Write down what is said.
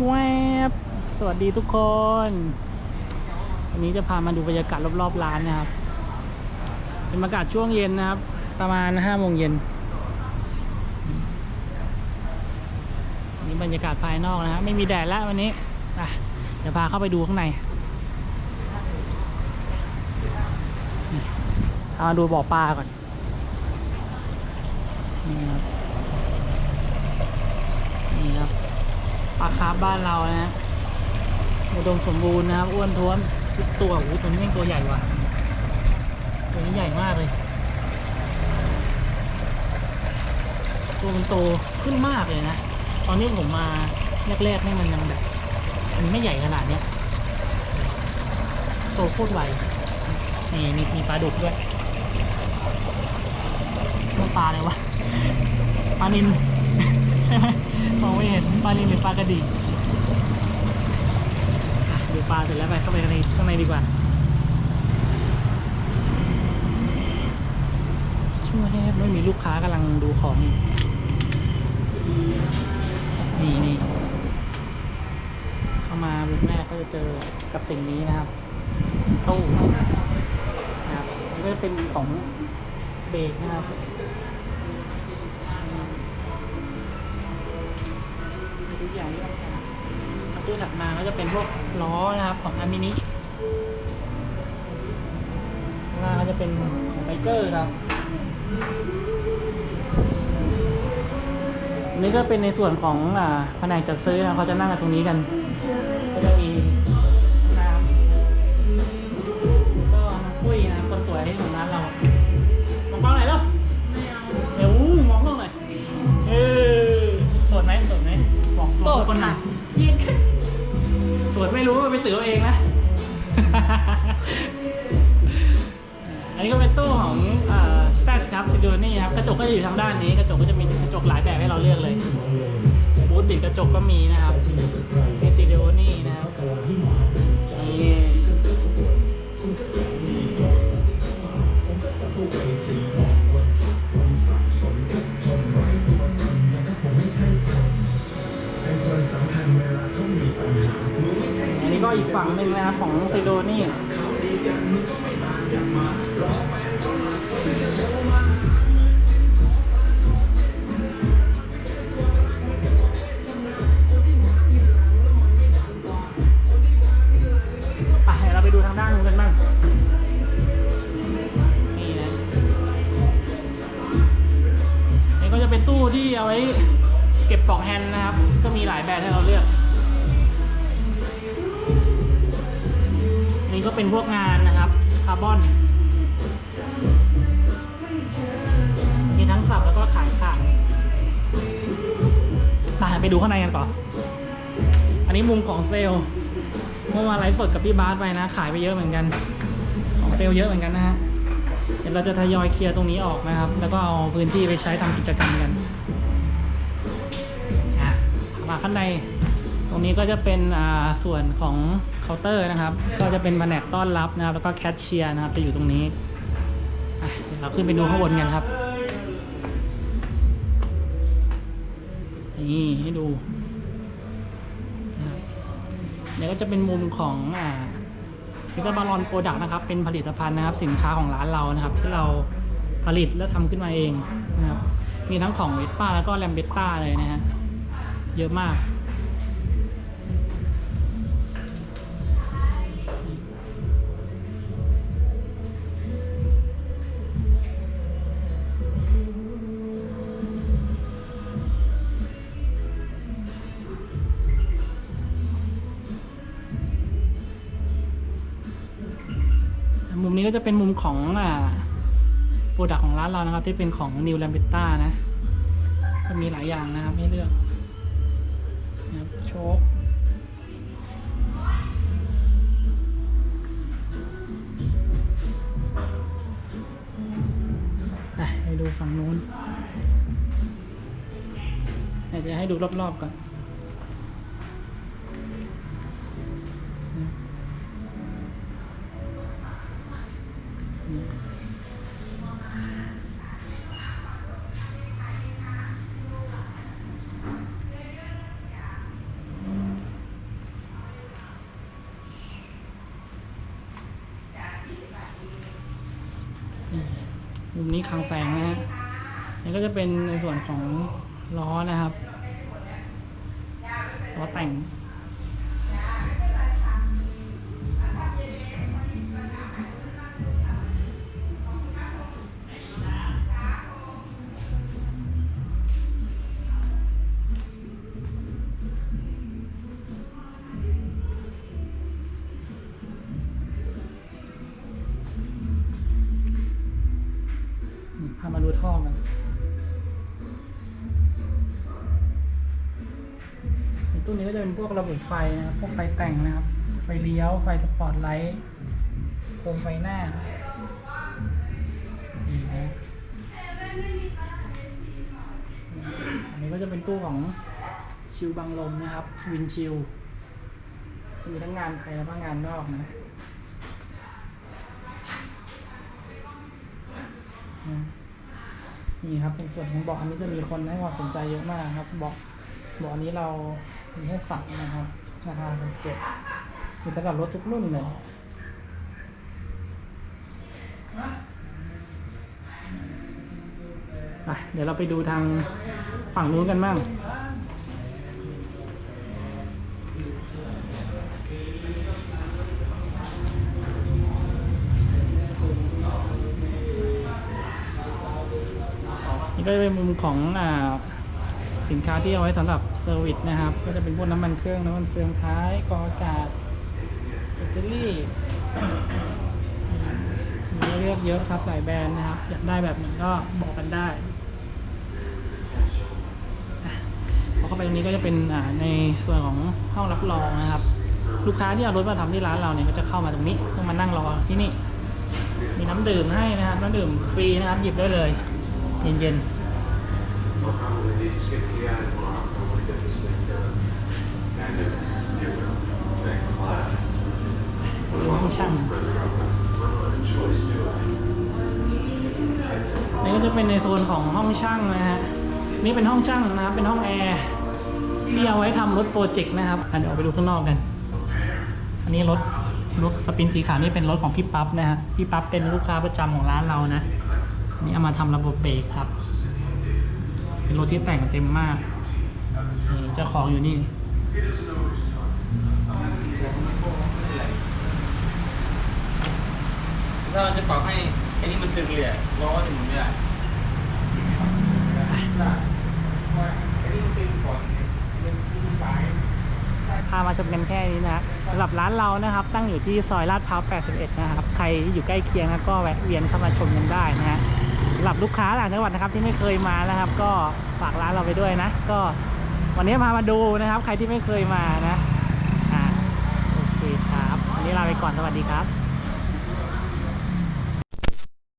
ชวยสวัสดีทุกคน วันนี้จะพามาดูบรรยากาศรอบๆร้านนะครับ เป็นบรรยากาศช่วงเย็นนะครับ ประมาณห้าโมงเย็นนี่บรรยากาศภายนอกนะฮะไม่มีแดดแล้ววันนี้อะเดี๋ยวพาเข้าไปดูข้างในเอามาดูบ่อปลาก่อนนี่ครับนี่ครับ ปลาคาร์ฟบ้านเรานะฮะอุดมสมบูรณ์นะครับอ้วนท้วนทุกตัวโอ้โหตัวนี้แม่งตัวใหญ่ว่ะตัวนี้ใหญ่มากเลยตัวมันโตขึ้นมากเลยนะ ตอนนี้ผมมาแรกๆนี่มันยังแบบมันไม่ใหญ่ขนาดเนี้ยโตโคตรไวนี่มีมีปลาดุกด้วยมันปลาอะไรวะปลานิน มองไม่เห็นปลานินหรือปลากระดี่ดูปลาเสร็จแล้วไปเข้าไปข้างในข้างในดีกว่าช่วยให้ไม่มีลูกค้ากำลังดูของนี่นี่เข้ามาบุกแรกก็จะเจอกับสิ่งนี้นะครับตู้นะครับก็จะเป็นของเบรกนะครับ กอย่างที่ต้องการตู้ถัดมาก็จะเป็นพวกล้อนะครับของอามินิข้างล่างก็จะเป็นของไบเกอร์ครับนี่ก็เป็นในส่วนของอ่าแผนกจัดซื้อนะเขาจะนั่งกันตรงนี้กันก็จะมี อันนี้ก็เป็นตู้ของแซดครับซิดูนี่ครับ กระจกก็จะอยู่ทางด้านนี้ กระจกก็จะมีกระจกหลายแบบให้เราเลือกเลย บูธติดกระจกก็มีนะครับมีซิดูนี่นะครับนี่อันนี้ก็อีกฝั่งหนึ่งนะครับของซิดูนี่ เอาไว้เก็บปลอกแฮนด์นะครับ ก็มีหลายแบบให้เราเลือก นี่ก็เป็นพวกงานนะครับคาร์บอน มีทั้งสับแล้วก็ขายขาดมาไปดูข้างในกันก่อน อันนี้มุมของเซลล์เมื่อวานไลฟ์สดกับพี่บาสไปนะ ขายไปเยอะเหมือนกัน ของเซลล์เยอะเหมือนกันนะฮะ เดี๋ยวเราจะทยอยเคลียร์ตรงนี้ออกนะครับ แล้วก็เอาพื้นที่ไปใช้ทำกิจกรรมกัน มาข้างใน ตรงนี้ก็จะเป็นส่วนของเคาน์เตอร์นะครับ ก็จะเป็นแผนกต้อนรับนะครับ แล้วก็แคชเชียร์นะครับจะอยู่ตรงนี้เดี๋ยวเราขึ้นไปดูข้างบนกันครับ นี่ให้ดูเดี๋ยวก็จะเป็นมุมของอ่าพิซซ่าบาลอนโปรดักต์นะครับ เป็นผลิตภัณฑ์นะครับ สินค้าของร้านเรานะครับ ที่เราผลิตและทำขึ้นมาเองนะครับ มีทั้งของเวสป้าแล้วก็แลมเบตต้าเลยนะฮะ เยอะมาก มุมนี้ก็จะเป็นมุมของอ่าโปรดักของร้านเรานะครับ ที่เป็นของ New l a m b e t t a นะ ก็มีหลายอย่างนะครับให้เลือก โชคให้ดูฝั่งนู้นเดี๋ยวจะให้ดูรอบๆก่อน มุมนี้คลังแสงนะฮะนี่ก็จะเป็นในส่วนของล้อนะครับล้อแต่ง นี้ก็จะเป็นพวกระบบไฟนะครับ พวกไฟแต่งนะครับ ไฟเลี้ยว ไฟสปอร์ตไลท์โคมไฟหน้านี่นะอันนี้ก็จะเป็นตู้ของชิวบังลมนะครับ วินชิวจะมีทั้งงานภายและงานนอกนะนี่ครับเป็นส่วนของเบาะอันนี้จะมีคนให้ความสนใจเยอะมากครับเบาะเบาะอันนี้เรา มีให้สั่งนะครับ ราคาเป็นเจ็ดมีสำหรับรถทุกรุ่นเลยไปเดี๋ยวเราไปดูทางฝั่งนู้นกันบ้างนี่ก็เป็นมุมของอ่าสินค้าที่เอาไว้สำหรับ เซอร์วิสนะครับ ก็จะเป็นพวกน้ำมันเครื่อง น้ำมันเฟืองท้าย กออากาศแบตเตอรี่มีเลือกเยอะครับหลายแบรนด์นะครับ อยากได้แบบไหนก็บอกกันได้พอเข้าไปตรงนี้ก็จะเป็นในส่วนของห้องรับรองนะครับ ลูกค้าที่เอารถมาทำที่ร้านเราเนี่ยก็จะเข้ามาตรงนี้ต้องมานั่งรอที่นี่ มีน้ำดื่มให้นะครับน้ำดื่มฟรีนะครับหยิบได้เลย เย็น Probably get this thing done. And just do it. Thank class. ๆดูห้องช่าง Further up the choice to I? นี่ก็จะเป็นในโซนของห้องช่างนะฮะ นี่เป็นห้องช่างนะครับ เป็นห้องแอร์ที่เอาไว้ทำรถโปรเจกต์นะครับเดี๋ยวออกไปดูข้างนอกกัน อันนี้รถรถสปินสีขาวนี่เป็นรถของพี่ปั๊บนะฮะ พี่ปั๊บเป็นลูกค้าประจำของร้านเรานะ นี่เอามาทำระบบเบรกครับ เป็นรถที่แต่งเต็มมาก เจ้าของอยู่นี่ถ้าเราจะปรับให้ไอ้นี่มันตึงเลยอะล้อจะหมุนไม่ได้ได้ไอ้นี่มันตึงก่อนมันตึงสายพามาชมกันแค่นี้นะสำหรับร้านเรานะครับ ตั้งอยู่ที่ซอยลาดพร้าว 81 นะครับ ใครที่อยู่ใกล้เคียงนะก็แวะเวียนเข้ามาชมกันได้นะฮะสำหรับลูกค้าต่างจังหวัดนะครับที่ไม่เคยมานะครับ ก็ฝากร้านเราไปด้วยนะ ก็ วันนี้พามาดูนะครับ ใครที่ไม่เคยมานะ อ่า โอเคครับ วันนี้ลาไปก่อน สวัสดีครับ